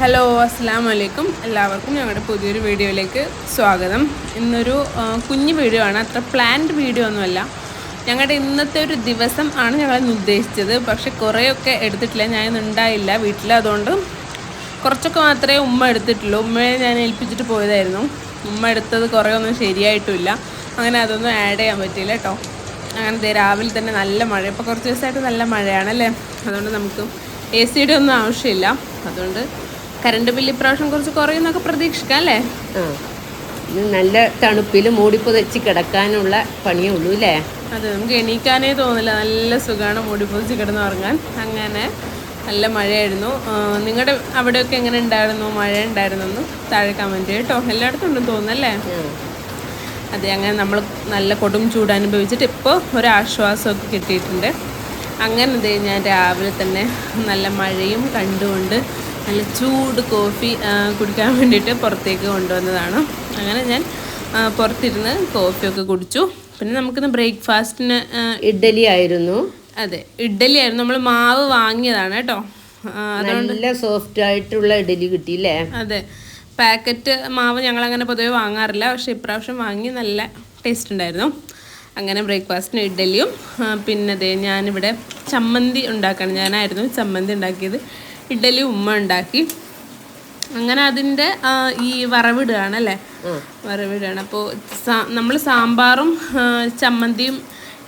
Hello അസ്സാം വലൈക്കും എല്ലാവർക്കും ഞങ്ങളുടെ പുതിയൊരു വീഡിയോയിലേക്ക് സ്വാഗതം. ഇന്നൊരു കുഞ്ഞു വീഡിയോ ആണ്. അത്ര പ്ലാൻഡ് വീഡിയോ ഒന്നുമല്ല. ഞങ്ങളുടെ ഇന്നത്തെ ഒരു ദിവസം ആണ് ഞങ്ങൾ ഇന്ന് ഉദ്ദേശിച്ചത് പക്ഷെ കുറേയൊക്കെ എടുത്തിട്ടില്ല. ഞാൻ ഉണ്ടായില്ല വീട്ടിൽ അതുകൊണ്ട് കുറച്ചൊക്കെ മാത്രമേ ഉമ്മ എടുത്തിട്ടുള്ളൂ. ഉമ്മയെ ഞാൻ ഏൽപ്പിച്ചിട്ട് പോയതായിരുന്നു. ഉമ്മ എടുത്തത് കുറേ ഒന്നും ശരിയായിട്ടുമില്ല അങ്ങനെ അതൊന്നും ആഡ് ചെയ്യാൻ പറ്റിയില്ല കേട്ടോ. അങ്ങനെ രാവിലെ തന്നെ നല്ല മഴ. ഇപ്പോൾ കുറച്ച് ദിവസമായിട്ട് നല്ല മഴയാണല്ലേ? അതുകൊണ്ട് നമുക്ക് എ സിയുടെ ഒന്നും ആവശ്യമില്ല. അതുകൊണ്ട് കറണ്ട് ബില്ല് ഇപ്രാവശ്യം കുറച്ച് കുറയുന്നൊക്കെ പ്രതീക്ഷിക്കാം അല്ലേ? ആ. ഇത് നല്ല തണുപ്പിൽ മൂടിപ്പുതച്ച് കിടക്കാനുള്ള പണിയേ ഉള്ളൂ അല്ലേ അത് നമുക്ക് എണീക്കാനേ തോന്നില്ല. നല്ല സുഖമാണ് മൂടി പൊതിച്ച് കിടന്ന് ഉറങ്ങാൻ അങ്ങനെ നല്ല മഴയായിരുന്നു. നിങ്ങളുടെ അവിടെയൊക്കെ എങ്ങനെ ഉണ്ടായിരുന്നു? മഴ ഉണ്ടായിരുന്നു എന്ന് താഴെ കമന്റ് കേട്ടോ. എല്ലായിടത്തും ഉണ്ടെന്ന് തോന്നുന്നല്ലേ. അതെ അങ്ങനെ നമ്മൾ നല്ല കൊടും ചൂട് അനുഭവിച്ചിട്ട് ഇപ്പോൾ ഒരാശ്വാസമൊക്കെ കിട്ടിയിട്ടുണ്ട്. അങ്ങനെ ഞാൻ രാവിലെ തന്നെ നല്ല മഴയും കണ്ടുകൊണ്ട് നല്ല ചൂട് കോഫി കുടിക്കാൻ വേണ്ടിയിട്ട് പുറത്തേക്ക് കൊണ്ടുവന്നതാണ്. അങ്ങനെ ഞാൻ പുറത്തിരുന്ന് കോഫിയൊക്കെ കുടിച്ചു. പിന്നെ നമുക്കിന്ന് ബ്രേക്ക്ഫാസ്റ്റിന് ഇഡ്ഡലി ആയിരുന്നു. അതെ ഇഡ്ഡലി ആയിരുന്നു. നമ്മൾ മാവ് വാങ്ങിയതാണ് കേട്ടോ. അതുകൊണ്ട് നല്ല സോഫ്റ്റ് ആയിട്ടുള്ള ഇഡ്ഡലി കിട്ടിയില്ലേ? അതെ പാക്കറ്റ് മാവ് ഞങ്ങൾ അങ്ങനെ പൊതുവെ വാങ്ങാറില്ല. പക്ഷേ ഇപ്രാവശ്യം വാങ്ങി നല്ല ടേസ്റ്റ് ഉണ്ടായിരുന്നു. അങ്ങനെ ബ്രേക്ക്ഫാസ്റ്റിന് ഇഡ്ഡലിയും പിന്നെ അതെ ഞാനിവിടെ ചമ്മന്തി ഉണ്ടാക്കണം. ഞാനായിരുന്നു ചമ്മന്തി ഉണ്ടാക്കിയത്. ഇഡ്ഡലി ഉമ്മ ഉണ്ടാക്കി. അങ്ങനെ അതിന്റെ ഈ വറവിടുകയാണ് അല്ലേ. വറവിടുകയാണ്. അപ്പോൾ നമ്മൾ സാമ്പാറും ചമ്മന്തിയും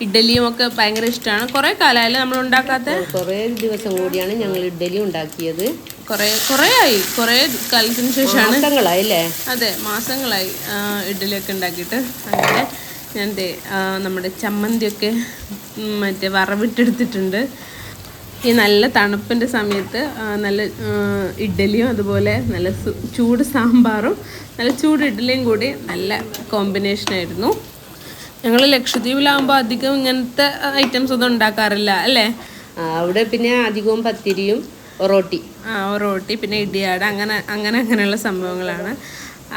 ഇഡ്ഡലിയും ഒക്കെ ഭയങ്കര ഇഷ്ടമാണ്. കുറേ കാലമായാലും നമ്മൾ ഉണ്ടാക്കാത്ത? കുറേ ദിവസം കൂടിയാണ് ഞങ്ങൾ ഇഡ്ഡലി ഉണ്ടാക്കിയത്. കുറേ കുറേ ആയി. കുറേ കാലത്തിന് ശേഷമാണ്. മാസങ്ങളായില്ലേ? അതെ മാസങ്ങളായി ഇഡ്ഡലിയൊക്കെ ഉണ്ടാക്കിയിട്ട്. അങ്ങനെ ഞാൻ നമ്മുടെ ചമ്മന്തിയൊക്കെ മറ്റേ വറവിട്ടെടുത്തിട്ടുണ്ട്. ഈ നല്ല തണുപ്പിന്റെ സമയത്ത് നല്ല ഇഡ്ഡലിയും അതുപോലെ നല്ല ചൂട് സാമ്പാറും നല്ല ചൂട് ഇഡ്ഡലിയും കൂടി നല്ല കോമ്പിനേഷനായിരുന്നു ഞങ്ങൾ ലക്ഷദ്വീപിലാകുമ്പോൾ അധികം ഇങ്ങനത്തെ ഐറ്റംസ് ഒന്നും ഉണ്ടാക്കാറില്ല അല്ലേ? അവിടെ പിന്നെ അധികവും പത്തിരിയും റോട്ടി ആ റോട്ടി പിന്നെ ഇടിയാട് അങ്ങനെ അങ്ങനെ അങ്ങനെയുള്ള സംഭവങ്ങളാണ്.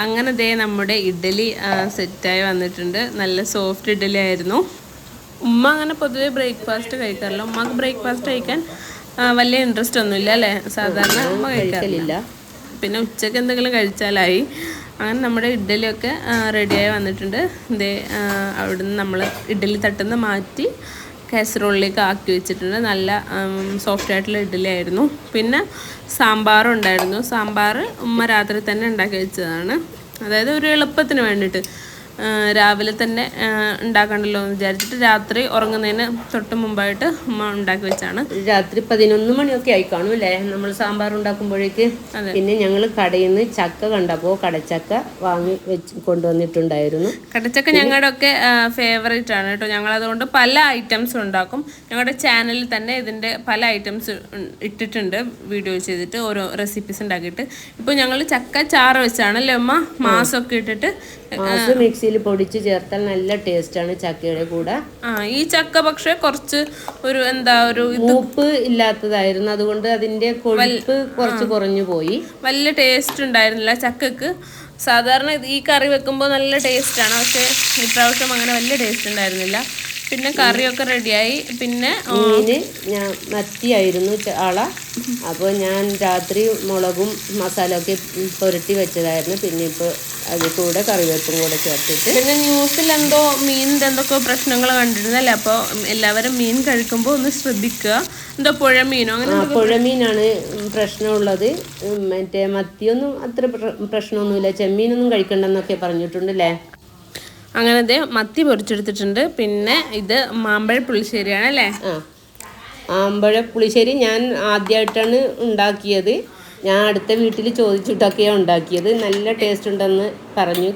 അങ്ങനെ ദേ നമ്മുടെ ഇഡ്ഡലി സെറ്റായി വന്നിട്ടുണ്ട്. നല്ല സോഫ്റ്റ് ഇഡ്ഡലി ആയിരുന്നു. ഉമ്മ അങ്ങനെ പൊതുവേ ബ്രേക്ക്ഫാസ്റ്റ് കഴിക്കാറില്ല. ഉമ്മക്ക് ബ്രേക്ക്ഫാസ്റ്റ് കഴിക്കാൻ വലിയ ഇൻട്രസ്റ്റ് ഒന്നുമില്ല അല്ലേ? സാധാരണ ഉമ്മ കഴിക്കാറില്ല. പിന്നെ ഉച്ചയ്ക്ക് എന്തെങ്കിലും കഴിച്ചാലായി. അങ്ങനെ നമ്മുടെ ഇഡ്ഡലിയൊക്കെ റെഡിയായി വന്നിട്ടുണ്ട്. ഇതേ അവിടുന്ന് നമ്മൾ ഇഡ്ഡലി തട്ടുന്ന മാറ്റി കാസറോളിലേക്ക് ആക്കി വെച്ചിട്ടുണ്ട്. നല്ല സോഫ്റ്റ് ആയിട്ടുള്ള ഇഡ്ഡലി ആയിരുന്നു. പിന്നെ സാമ്പാറും ഉണ്ടായിരുന്നു. സാമ്പാർ ഉമ്മ രാത്രി തന്നെ ഉണ്ടാക്കി വെച്ചതാണ്. അതായത് ഒരു എളുപ്പത്തിന് വേണ്ടിയിട്ട്. രാവിലെ തന്നെ ഉണ്ടാക്കണ്ടല്ലോ എന്ന് വിചാരിച്ചിട്ട് രാത്രി ഉറങ്ങുന്നതിന് തൊട്ട് മുമ്പായിട്ട് ഉമ്മ ഉണ്ടാക്കി വെച്ചാണ്. രാത്രി പതിനൊന്ന് മണിയൊക്കെ ആയി കാണും അല്ലേ നമ്മൾ സാമ്പാർ ഉണ്ടാക്കുമ്പോഴേക്ക്. പിന്നെ ഞങ്ങൾ കടയിൽ നിന്ന് ചക്ക കണ്ടപ്പോൾ കടച്ചക്ക വാങ്ങി വെച്ച് കൊണ്ടുവന്നിട്ടുണ്ടായിരുന്നു. കടച്ചക്ക ഞങ്ങളുടെ ഒക്കെ ഫേവറേറ്റ് ആണ് കേട്ടോ. ഞങ്ങൾ അതുകൊണ്ട് പല ഐറ്റംസ് ഉണ്ടാക്കും. ഞങ്ങളുടെ ചാനലിൽ തന്നെ ഇതിന്റെ പല ഐറ്റംസ് ഇട്ടിട്ടുണ്ട്. വീഡിയോ ചെയ്തിട്ട് ഓരോ റെസിപ്പീസ് ഉണ്ടാക്കിയിട്ട്. ഇപ്പോൾ ഞങ്ങൾ ചക്ക ചാറ് വെച്ചാണ് അല്ലേ അമ്മ മാസമൊക്കെ ഇട്ടിട്ട് മാസ് മിക്സിയിൽ പൊടിച്ച് ചേർത്താൽ നല്ല ടേസ്റ്റാണ് ചക്കയുടെ കൂടെ. ആ ഈ ചക്ക പക്ഷേ കുറച്ച് ഒരു എന്താ ഒരു ഉപ്പ് ഇല്ലാത്തതായിരുന്നു. അതുകൊണ്ട് അതിന്റെ കൊഴുപ്പ് കുറച്ച് കുറഞ്ഞു പോയി. വലിയ ടേസ്റ്റ് ഉണ്ടായിരുന്നില്ല ചക്കക്ക്. സാധാരണ ഈ കറി വെക്കുമ്പോൾ നല്ല ടേസ്റ്റ് ആണ് പക്ഷേ ഇപ്രാവശ്യം അങ്ങനെ വലിയ ടേസ്റ്റ് ഉണ്ടായിരുന്നില്ല. പിന്നെ കറിയൊക്കെ റെഡിയായി. പിന്നെ മീന് ഞാൻ മത്തിയായിരുന്നു ആള അപ്പോൾ ഞാൻ രാത്രി മുളകും മസാലയൊക്കെ പുരട്ടി വെച്ചതായിരുന്നു. പിന്നെ ഇപ്പോൾ അതിൽ കൂടെ കറിവേപ്പും കൂടെ ചേർത്തിട്ട്. പിന്നെ ന്യൂസിൽ എന്തോ മീനിന്റെ എന്തൊക്കെ പ്രശ്നങ്ങൾ കണ്ടിരുന്നല്ലേ അപ്പോൾ എല്ലാവരും മീൻ കഴിക്കുമ്പോൾ ഒന്ന് ശ്രദ്ധിക്കുക. എന്തോ പുഴ മീനോ? അങ്ങനെ പുഴ പുഴമീനാണ് പ്രശ്നമുള്ളത്. മറ്റേ മത്തിയൊന്നും അത്ര പ്ര- പ്രശ്നമൊന്നുമില്ല. ചെമ്മീനൊന്നും കഴിക്കണ്ടെന്നൊക്കെ പറഞ്ഞിട്ടുണ്ട് അല്ലേ? അങ്ങനെ ദേ മത്തി പൊരിച്ചെടുത്തിട്ടുണ്ട്. പിന്നെ ഇത് മാമ്പഴ പുളിശ്ശേരിയാണ് അല്ലേ? മാമ്പഴ പുളിശ്ശേരി ഞാൻ ആദ്യമായിട്ടാണ് ഉണ്ടാക്കിയത്. ഞാൻ അടുത്ത വീട്ടിൽ ചോദിച്ചിട്ടൊക്കെയാണ് ഉണ്ടാക്കിയത്. നല്ല ടേസ്റ്റ് ഉണ്ടെന്ന് പറഞ്ഞു.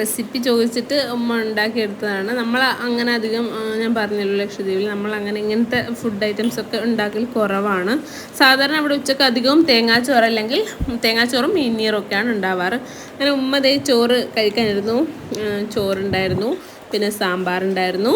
റെസിപ്പി ചോദിച്ചിട്ട് ഉമ്മ ഉണ്ടാക്കിയെടുത്തതാണ്. നമ്മൾ അങ്ങനെ അധികം ഞാൻ പറഞ്ഞല്ലോ ലക്ഷദ്വീപിൽ നമ്മൾ അങ്ങനെ ഇങ്ങനത്തെ ഫുഡ് ഐറ്റംസ് ഒക്കെ ഉണ്ടാക്കൽ കുറവാണ്. സാധാരണ ഇവിടെ ഉച്ചയ്ക്ക് അധികവും തേങ്ങാച്ചോറ് അല്ലെങ്കിൽ തേങ്ങാച്ചോറും മീനീറും ഒക്കെയാണ് ഉണ്ടാവാറ്. അങ്ങനെ ഉമ്മ ദേ ചോറ് കഴിക്കാനിരുന്നു. ചോറുണ്ടായിരുന്നു പിന്നെ സാമ്പാറുണ്ടായിരുന്നു.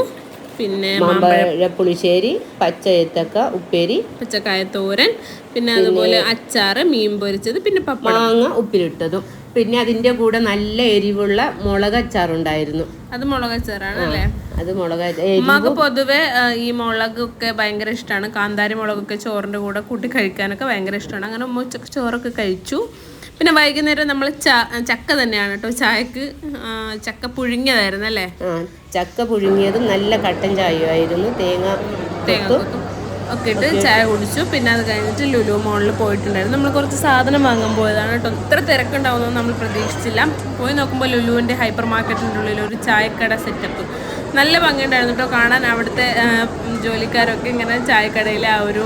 പിന്നെ മാമ്പഴ പുളിശ്ശേരി പച്ച ഏത്തക്ക ഉപ്പേരി പച്ചക്കായ തോരൻ പിന്നെ അതുപോലെ അച്ചാറ് മീൻ പൊരിച്ചത് പിന്നെ മാങ്ങ ഉപ്പിലിട്ടതും. പിന്നെ അതിന്റെ കൂടെ നല്ല എരിവുള്ള മുളക് അച്ചാറുണ്ടായിരുന്നു. അത് മുളക് അച്ചാറാണ് അല്ലേ? അത് മുളക് ഉമ്മക്ക് പൊതുവെ ഈ മുളകൊക്കെ ഭയങ്കര ഇഷ്ടമാണ് കാന്താരി മുളകൊക്കെ ചോറിന്റെ കൂടെ കൂട്ടി കഴിക്കാനൊക്കെ ഭയങ്കര ഇഷ്ടമാണ് അങ്ങനെ ഉമ്മ ചോറൊക്കെ കഴിച്ചു. പിന്നെ വൈകുന്നേരം നമ്മൾ ചക്ക തന്നെയാണ് കേട്ടോ. ചായക്ക് ചക്ക പുഴുങ്ങിയതായിരുന്നു അല്ലേ? ചക്ക പുഴുങ്ങിയതും നല്ല കട്ടൻ ചായയായിരുന്നു. തേങ്ങ തേങ്ങ ഒക്കെ ഇട്ട് ചായ കുടിച്ചു. പിന്നെ അത് കഴിഞ്ഞിട്ട് ലുലു മോളിൽ പോയിട്ടുണ്ടായിരുന്നു. നമ്മൾ കുറച്ച് സാധനം വാങ്ങാൻ പോയതാണ് കേട്ടോ. ഇത്ര തിരക്കുണ്ടാവുമെന്ന് നമ്മൾ പ്രതീക്ഷിച്ചില്ല. പോയി നോക്കുമ്പോൾ ലുലുവിന്റെ ഹൈപ്പർ മാർക്കറ്റിന്റെ ഉള്ളിൽ ഒരു ചായക്കട സെറ്റപ്പ്. നല്ല ഭംഗിയുണ്ടായിരുന്നു കേട്ടോ. കാണാൻ അവിടുത്തെ ജോലിക്കാരൊക്കെ ഇങ്ങനെ ചായക്കടയിലെ ആ ഒരു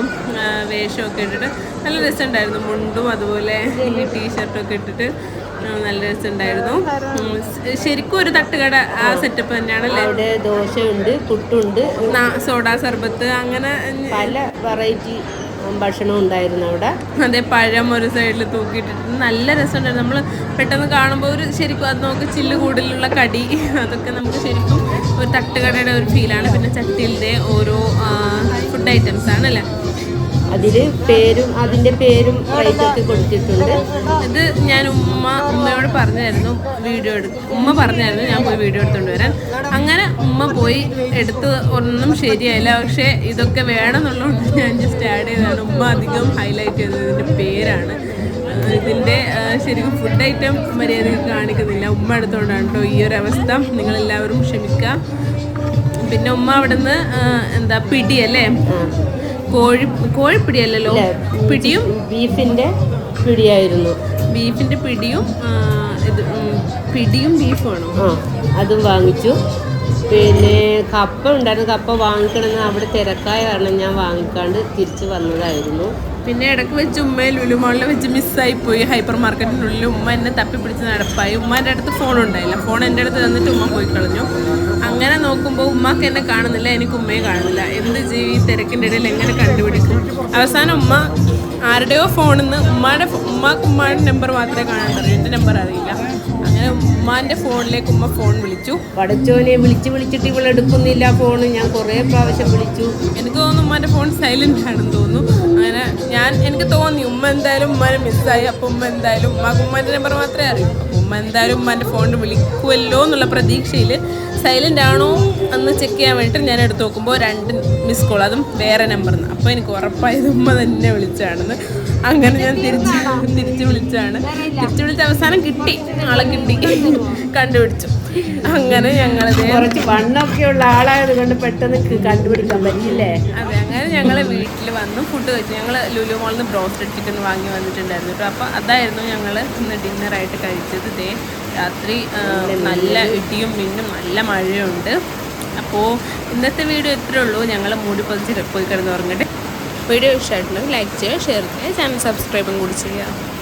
വേഷമൊക്കെ ഇട്ടിട്ട് നല്ല രസമുണ്ടായിരുന്നു. മുണ്ടും അതുപോലെ ടീഷർട്ടും ഒക്കെ ഇട്ടിട്ട് നല്ല രസമുണ്ടായിരുന്നു. ശരിക്കും ഒരു തട്ടുകട ആ സെറ്റപ്പ് തന്നെയാണ് അവിടെ ദോശയുണ്ട് പുട്ടുണ്ട്. സോഡാ സർബത്ത് അങ്ങനെ പല വെറൈറ്റി ഭക്ഷണം ഉണ്ടായിരുന്നു അവിടെ. അതെ പഴം ഒരു സൈഡിൽ തൂക്കിയിട്ടിട്ട് നല്ല രസമുണ്ടായിരുന്നു. നമ്മൾ പെട്ടെന്ന് കാണുമ്പോൾ ഒരു ശരിക്കും അത് നമുക്ക് ചില്ല് കൂടുതലുള്ള കടി അതൊക്കെ നമുക്ക് ശരിക്കും ഒരു തട്ടുകടയുടെ ഒരു ഫീലാണ് പിന്നെ ചട്ടിയിലെ ഓരോ ഫുഡ് ഐറ്റംസ് ആണല്ലേ അതിൽ പേരും അതിന്റെ പേരും റേറ്റൊക്കെ കൊടുത്തിട്ടുണ്ട്. ഇത് ഞാൻ ഉമ്മ ഉമ്മയോട് പറഞ്ഞായിരുന്നു വീഡിയോ എടുത്ത് ഉമ്മ പറഞ്ഞായിരുന്നു ഞാൻ പോയി വീഡിയോ എടുത്തുകൊണ്ട് വരാൻ. അങ്ങനെ ഉമ്മ പോയി എടുത്ത് ഒന്നും ശരിയായില്ല. പക്ഷേ ഇതൊക്കെ വേണമെന്നുള്ളതുകൊണ്ട് ഞാൻ ജസ്റ്റ് ആഡ് ചെയ്തതാണ്. ഉമ്മ അധികം ഹൈലൈറ്റ് ചെയ്തതിന്റെ പേരാണ്. ഇതിന്റെ ശരിക്കും ഫുഡ് ഐറ്റം മര്യാദയ്ക്ക് കാണിക്കുന്നില്ല. ഉമ്മ എടുത്തുകൊണ്ടാണ് കേട്ടോ ഈ ഒരു അവസ്ഥ. നിങ്ങളെല്ലാവരും ക്ഷമിക്കുക പിന്നെ ഉമ്മ അവിടുന്ന് എന്താ പിടി അല്ലേ? കോഴി കോഴിപ്പിടിയല്ലല്ലോ? പിടിയും? ബീഫിന്റെ പിടിയായിരുന്നു. ബീഫിന്റെ പിടിയും ഇത് പിടിയും ബീഫാണോ? ആ അതും വാങ്ങിച്ചു. പിന്നെ കപ്പ ഉണ്ടായിരുന്നു. കപ്പ വാങ്ങിക്കണമെന്ന് അവിടെ തിരക്കായ കാരണം ഞാൻ വാങ്ങിക്കാണ്ട് തിരിച്ചു വന്നതായിരുന്നു. പിന്നെ ഇടയ്ക്ക് വെച്ച് ഉമ്മയെ ലുലുമാളിൽ വെച്ച് മിസ്സായി പോയി. ഹൈപ്പർ മാർക്കറ്റിനുള്ളിൽ ഉമ്മ എന്നെ തപ്പിപ്പിടിച്ച് നടപ്പായി. ഉമ്മന്റെ അടുത്ത് ഫോൺ ഉണ്ടായില്ല. ഫോൺ എന്റെ അടുത്ത് തന്നിട്ട് ഉമ്മ പോയി കളഞ്ഞു. അങ്ങനെ നോക്കുമ്പോൾ ഉമ്മക്ക് എന്നെ കാണുന്നില്ല എനിക്ക് ഉമ്മയെ കാണുന്നില്ല. എന്ത് ജീവി തിരക്കിന്റെ ഇടയിൽ എങ്ങനെ കണ്ടുപിടിക്കും? അവസാനം ഉമ്മ ആരുടെയോ ഫോണിൽ നിന്ന് ഉമ്മയുടെ ഉമ്മാക്ക് ഉമ്മയുടെ നമ്പർ മാത്രമേ കാണാൻ അറിയൂ എന്റെ നമ്പർ അറിയില്ല. അങ്ങനെ ഉമ്മാന്റെ ഫോണിലേക്ക് ഉമ്മ ഫോൺ വിളിച്ചു. പടച്ചോനെ വിളിച്ച് വിളിച്ചിട്ട് ഇവൾ എടുക്കുന്നില്ല ഫോൺ ഞാൻ കുറേ പ്രാവശ്യം വിളിച്ചു. എനിക്ക് തോന്നുന്നു ഉമ്മാന്റെ ഫോൺ സൈലന്റ് ആണെന്ന് തോന്നുന്നു. അങ്ങനെ ഞാൻ എനിക്ക് തോന്നി ഉമ്മ എന്തായാലും ഉമ്മാനെ മിസ്സായി അപ്പോൾ ഉമ്മ എന്തായാലും ഉമ്മാക്ക് ഉമ്മാന്റെ നമ്പർ മാത്രമേ അറിയൂ. അപ്പം ഉമ്മ എന്തായാലും ഉമ്മാന്റെ ഫോണിൽ വിളിക്കുമല്ലോ എന്നുള്ള പ്രതീക്ഷയിൽ സൈലന്റ് ആണോ എന്ന് ചെക്ക് ചെയ്യാൻ വേണ്ടിയിട്ട് ഞാൻ എടുത്ത് നോക്കുമ്പോൾ രണ്ട് മിസ് കോൾ അതും വേറെ നമ്പറിൽ നിന്ന് അപ്പോൾ എനിക്ക് ഉറപ്പായത് ഉമ്മ തന്നെ വിളിച്ചാണെന്ന് അങ്ങനെ ഞാൻ തിരിച്ച് തിരിച്ചു വിളിച്ചാണ് തിരിച്ചു വിളിച്ച അവസാനം കിട്ടി. ആളെ കിട്ടി. കണ്ടുപിടിച്ചു. അങ്ങനെ ഞങ്ങൾ കുറച്ച് വണ്ണൊക്കെ ഉള്ള ആളായത് കൊണ്ട് പെട്ടെന്ന് കണ്ടുപിടിക്കാൻ പറ്റില്ലേ അതെ അങ്ങനെ ഞങ്ങൾ വീട്ടിൽ വന്നു. ഫുഡ് കഴിച്ചു. ഞങ്ങൾ ലുലു മോളിൽ നിന്ന് ബ്രോസ്റ്റഡ് ചിക്കൻ വാങ്ങി വന്നിട്ടുണ്ടായിരുന്നു കേട്ടോ. അപ്പോൾ അതായിരുന്നു ഞങ്ങൾ ഇന്ന് ഡിന്നറായിട്ട് കഴിച്ചത്. ഇതേ രാത്രി നല്ല ഇടിയും മിന്നും നല്ല മഴയുണ്ട്. അപ്പോൾ ഇന്നത്തെ വീഡിയോ ഇത്രേ ഉള്ളൂ. ഞങ്ങൾ മൂടി പൊതിച്ച് പോയി കിടന്ന് ഉറങ്ങട്ടെ. വീഡിയോ ഇഷ്ടമായിട്ടുണ്ടെങ്കിൽ ലൈക്ക് ചെയ്യുക ഷെയർ ചെയ്യുക ചാനൽ സബ്സ്ക്രൈബും കൂടി ചെയ്യുക.